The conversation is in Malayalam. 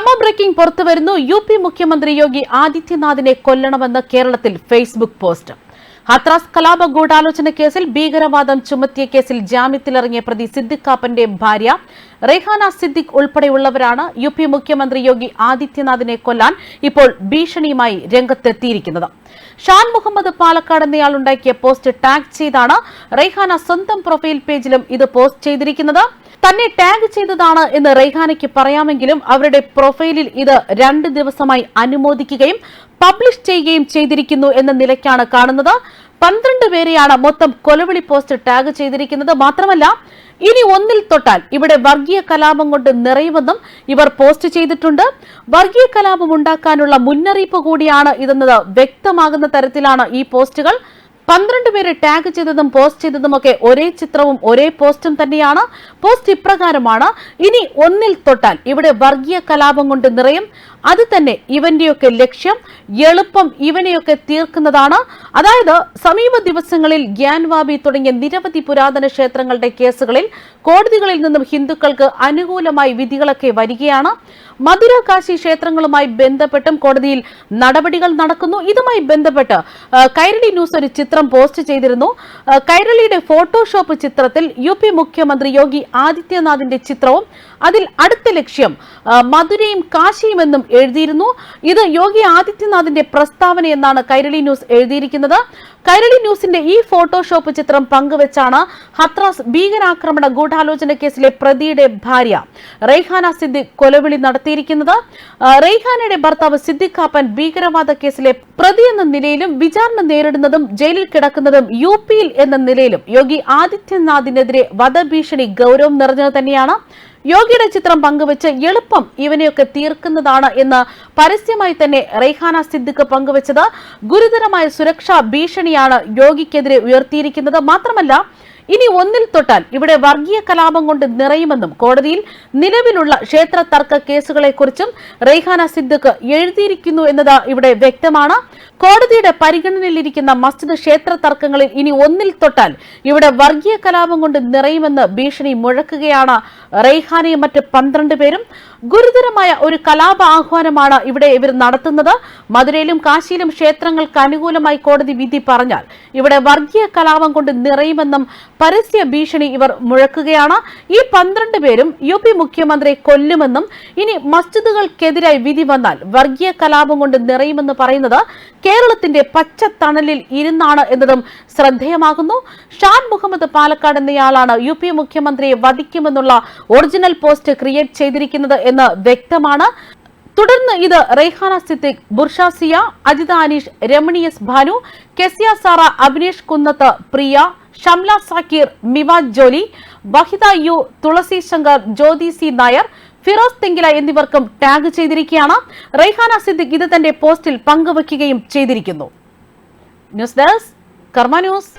കർമ്മ ബ്രേക്കിംഗ് പുറത്തുവരുന്നു. യു പി മുഖ്യമന്ത്രി യോഗി ആദിത്യനാഥിനെ കൊല്ലണമെന്ന് കേരളത്തിൽ ഫേസ്ബുക്ക് പോസ്റ്റ് ഹത്രാസ് കലാപ ഗൂഢാലോചന കേസിൽ ഭീകരവാദം ചുമത്തിയ കേസിൽ ജാമ്യത്തിലിറങ്ങിയ പ്രതി സിദ്ദിഖ് കാപ്പന്റെ ഭാര്യ റെഹാന സിദ്ദിഖ് ഉൾപ്പെടെയുള്ളവരാണ് യു പി മുഖ്യമന്ത്രി യോഗി ആദിത്യനാഥിനെ കൊല്ലാൻ ഇപ്പോൾ ഭീഷണിയുമായി രംഗത്തെത്തിയിരിക്കുന്നത്. ഷാൻ മുഹമ്മദ് പാലക്കാട് എന്നയാൾ ഉണ്ടാക്കിയ പോസ്റ്റ് ടാഗ് ചെയ്താണ് റെയ്ഹാന സ്വന്തം പ്രൊഫൈൽ പേജിലും ഇത് പോസ്റ്റ് ചെയ്തിരിക്കുന്നത്. തന്നെ ടാഗ് ചെയ്തതാണ് എന്ന് റെയ്ഹാനയ്ക്ക് പറയാമെങ്കിലും അവരുടെ പ്രൊഫൈലിൽ ഇത് രണ്ട് ദിവസമായി അനുമോദിക്കുകയും പബ്ലിഷ് ചെയ്യുകയും ചെയ്തിരിക്കുന്നു എന്ന നിലയ്ക്കാണ് കാണുന്നത്. പന്ത്രണ്ട് പേരെയാണ് മൊത്തം കൊലവിളി പോസ്റ്റ് ടാഗ് ചെയ്തിരിക്കുന്നത്. മാത്രമല്ല ഇനി ഒന്നിൽ തൊട്ടാൽ ഇവിടെ വർഗീയ കലാപം കൊണ്ട് നിറയുമെന്നും ഇവർ പോസ്റ്റ് ചെയ്തിട്ടുണ്ട്. വർഗീയ കലാപം ഉണ്ടാക്കാനുള്ള മുന്നറിയിപ്പ് കൂടിയാണ് ഇതെന്നത് വ്യക്തമാകുന്ന തരത്തിലാണ് ഈ പോസ്റ്റുകൾ. പന്ത്രണ്ട് പേരെ ടാഗ് ചെയ്തതും പോസ്റ്റ് ചെയ്തതുമൊക്കെ ഒരേ ചിത്രവും ഒരേ പോസ്റ്റും തന്നെയാണ്. പോസ്റ്റ് ഇപ്രകാരമാണ്. ഇനി ഒന്നിൽ തൊട്ടാൽ ഇവിടെ വർഗീയ കലാപം കൊണ്ട് നിറയും. അത് തന്നെ ഇവന്റെയൊക്കെ ലക്ഷ്യം. എളുപ്പം ഇവനെയൊക്കെ തീർക്കുന്നതാണ്. അതായത് സമീപ ദിവസങ്ങളിൽ ഗ്യാൻവാബി തുടങ്ങിയ നിരവധി പുരാതന ക്ഷേത്രങ്ങളുടെ കേസുകളിൽ കോടതികളിൽ നിന്നും ഹിന്ദുക്കൾക്ക് അനുകൂലമായി വിധികളൊക്കെ വരികയാണ്. മധുര കാശി ക്ഷേത്രങ്ങളുമായി ബന്ധപ്പെട്ടും കോടതിയിൽ നടപടികൾ നടക്കുന്നു. ഇതുമായി ബന്ധപ്പെട്ട് കൈരളി ന്യൂസ് ഒരു ചിത്രം പോസ്റ്റ് ചെയ്തിരുന്നു. കൈരളിയുടെ ഫോട്ടോഷോപ്പ് ചിത്രത്തിൽ യു പി മുഖ്യമന്ത്രി യോഗി ആദിത്യനാഥിന്റെ ചിത്രവും അതിൽ അടുത്ത ലക്ഷ്യം മധുരയും കാശിയും എന്നും എഴുതിയിരുന്നു. ഇത് യോഗി ആദിത്യനാഥിന്റെ പ്രസ്താവന എന്നാണ് കൈരളി ന്യൂസ് എഴുതിയിരിക്കുന്നത്. കൈരളി ന്യൂസിന്റെ ഈ ഫോട്ടോഷോപ്പ് ചിത്രം പങ്കുവച്ചാണ് ഹത്രാസ് ഭീകരാക്രമണ ഗൂഢാലോചന കേസിലെ പ്രതിയുടെ ഭാര്യ റെയ്ഹാന സിദ്ദിഖ് കൊലവിളി നടത്തിയിരിക്കുന്നത്. റെയ്ഹാനയുടെ ഭർത്താവ് സിദ്ദിഖ് കാപ്പൻ ഭീകരവാദ കേസിലെ പ്രതി എന്ന നിലയിലും വിചാരണ നേരിടുന്നതും ജയിലിൽ കിടക്കുന്നതും യു പിയിൽ എന്ന നിലയിലും യോഗി ആദിത്യനാഥിനെതിരെ വധഭീഷണി ഗൗരവം നിറഞ്ഞത് തന്നെയാണ്. യോഗിയുടെ ചിത്രം പങ്കുവച്ച് എളുപ്പം ഇവനെയൊക്കെ തീർക്കുന്നതാണ് എന്ന് പരസ്യമായി തന്നെ റെയ്ഹാന സിദ്ദിഖ് പങ്കുവച്ചത്. ഗുരുതരമായ സുരക്ഷാ ഭീഷണിയാണ് യോഗിക്കെതിരെ ഉയർത്തിയിരിക്കുന്നത്. മാത്രമല്ല ഇനി ഒന്നിൽ തൊട്ടാൽ ഇവിടെ വർഗീയ കലാപം കൊണ്ട് നിറയുമെന്നും കോടതിയിൽ നിലവിലുള്ള ക്ഷേത്ര തർക്ക കേസുകളെക്കുറിച്ചും റെയ്ഹാന സിദ്ദിഖ് എഴുതിയിരിക്കുന്നു എന്നത് ഇവിടെ വ്യക്തമാണ്. കോടതിയുടെ പരിഗണനയിലിരിക്കുന്ന മസ്ജിദ് ക്ഷേത്ര തർക്കങ്ങളിൽ ഇനി ഒന്നിൽ തൊട്ടാൽ ഇവിടെ വർഗീയ കലാപം കൊണ്ട് നിറയുമെന്ന് ഭീഷണി മുഴക്കുകയാണ് റെയ്ഹാനയും മറ്റ് പന്ത്രണ്ട് പേരും ഗുരുതരമായ ഒരു കലാപ ആഹ്വാനമാണ് ഇവിടെ ഇവർ നടത്തുന്നത്. മധുരയിലും കാശിയിലും ക്ഷേത്രങ്ങൾക്ക് അനുകൂലമായി കോടതി വിധി പറഞ്ഞാൽ ഇവിടെ വർഗീയ കലാപം കൊണ്ട് നിറയുമെന്നും പരസ്യ ഭീഷണി ഇവർ മുഴക്കുകയാണ്. ഈ പന്ത്രണ്ട് പേരും യു പി മുഖ്യമന്ത്രിയെ കൊല്ലുമെന്നും ഇനി മസ്ജിദുകൾക്കെതിരായി വിധി വന്നാൽ വർഗീയ കലാപം കൊണ്ട് നിറയുമെന്ന് പറയുന്നത് കേരളത്തിന്റെ പച്ചത്തണലിൽ ഇരുന്നാണ് എന്നതും ശ്രദ്ധേയമാകുന്നു. ഷാൻ മുഹമ്മദ് പാലക്കാട് എന്നയാളാണ് യു പി മുഖ്യമന്ത്രിയെ വധിക്കുമെന്നുള്ള ഒറിജിനൽ പോസ്റ്റ് ക്രിയേറ്റ് ചെയ്തിരിക്കുന്നത് എന്ന് വ്യക്തമാണ്. തുടർന്ന് ഇത് Reyhana Siddique Burshasia Ajitha Aneesh Ramani S Bhanu Kezia Sara Abhinesh Kunnath Priya Shamla Zakir Mivaj Joly Wahida U Thulasi Shankar Jyothi C Nair Firoz Thenkila എന്നിവർക്കും ടാഗ് ചെയ്തിരിക്കുകയാണ്. റെയ്ഹാന സിദ്ദിഖ് ഇത് തന്റെ പോസ്റ്റിൽ പങ്കുവയ്ക്കുകയും ചെയ്തിരിക്കുന്നു. News desk Karma news.